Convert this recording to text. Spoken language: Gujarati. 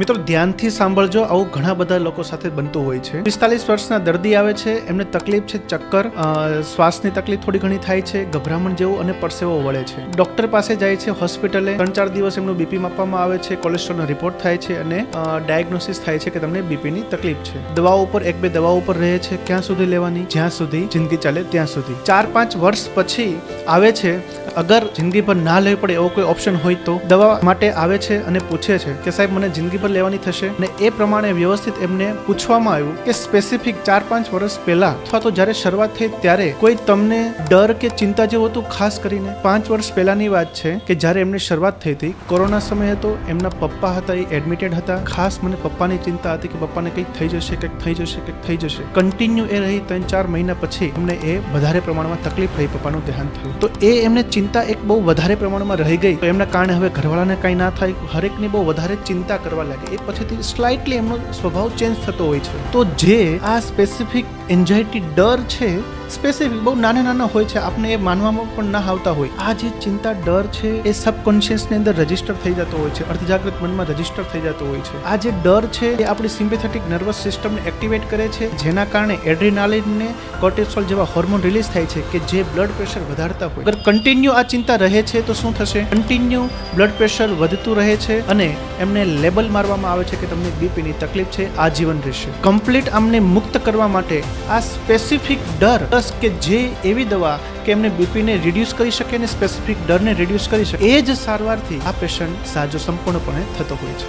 મિત્રો, ધ્યાનથી સાંભળજો, આવું ઘણા બધા લોકો સાથે બનતું હોય છે. પિસ્તાલીસ વર્ષના દર્દી આવે છે, એમને તકલીફ છે ચક્કર શ્વાસની તકલીફ થોડી ઘણી થાય છે, ગભરામણ જેવું અને પરસેવો વળે છે. ડોક્ટર પાસે જાય છે હોસ્પિટલે, ત્રણ ચાર દિવસ એમનું બીપી માપવામાં આવે છે, કોલેસ્ટ્રોલનો રિપોર્ટ થાય છે અને ડાયગ્નોસિસ થાય છે કે તમને બીપીની તકલીફ છે. દવાઓ ઉપર, એક બે દવાઓ ઉપર રહે છે, ક્યાં સુધી લેવાની? જ્યાં સુધી જિંદગી ચાલે ત્યાં સુધી. ચાર પાંચ વર્ષ પછી આવે છે, અગર જિંદગી પર ના લેવી પડે એવો કોઈ ઓપ્શન હોય તો દવા માટે આવે છે અને પૂછે છે કે સાહેબ, મને જિંદગી પર લેવાની થશે અને એ પ્રમાણે વ્યવસ્થિત એમને પૂછવામાં આવ્યું કે સ્પેસિફિક ચાર પાંચ વર્ષ પહેલા અથવા તો જ્યારે શરૂઆત થઈ ત્યારે કોઈ તમને ડર કે ચિંતા જેવું હતું ખાસ કરીને પાંચ વર્ષ પહેલાની વાત છે કે જ્યારે એમની શરૂઆત થઈ હતી. કોરોના સમય હતો એમના પપ્પા હતા, એ એડમિટેડ હતા. ખાસ મને પપ્પાની ચિંતા હતી કે પપ્પાને કંઈક થઈ જશે, કંઈક થઈ જશે, કંઈક થઈ જશે. કન્ટિન્યુ એ રહી ત્રણ ચાર મહિના પછી એમને એ વધારે પ્રમાણમાં તકલીફ રહી પપ્પાનું ધ્યાન થયું. તો એ એમને ચિંતા એક બહુ વધારે પ્રમાણમાં રહી ગઈ. તો એમના કારણે હવે ઘરવાળાને કાંઈ ના થાય, હરેકની બહુ વધારે ચિંતા કરવા લાગે. એ પછીથી સ્લાઇટલી એમનો સ્વભાવ ચેન્જ થતો હોય છે. તો જે આ સ્પેસિફિક એન્ઝાયટી ડર છે સ્પેસિફિક બહુ નાના નાના હોય છે આપણે એ માનવામાં પણ ના આવતા હોય. આ જે ચિંતા, ડર છે, એ સબકોન્શિયસની અંદર રજિસ્ટર થઈ જતો હોય છે અર્ધજાગૃત મનમાં રજિસ્ટર થઈ જતો હોય છે. આ જે ડર છે, એ આપણી સિમ્પેથેટિક નર્વસ સિસ્ટમને એક્ટિવેટ કરે છે, જેના કારણે એડ્રીનાલિનને કોર્ટિસોલ જેવા હોર્મોન રિલીઝ થાય છે, કે જે બ્લડ પ્રેશર વધારતા હોય. અગર કન્ટિન્યુ આ ચિંતા રહે છે, તો શું થશે? કન્ટિન્યુ બ્લડ પ્રેશર વધતું રહે છે અને એમને લેબલ મારવામાં આવે છે કે તમને બીપીની તકલીફ છે, આજીવન રહેશે. કમ્પ્લીટ આમને મુક્ત કરવા માટે આ સ્પેસિફિક ડર પ્લસ કે જે એવી દવા કે એમને બીપીને રિડ્યુસ કરી શકે અને સ્પેસિફિક ડરને રિડ્યુસ કરી શકે, એ જ સારવારથી આ પેશન્ટ સાજો સંપૂર્ણપણે થતો હોય છે.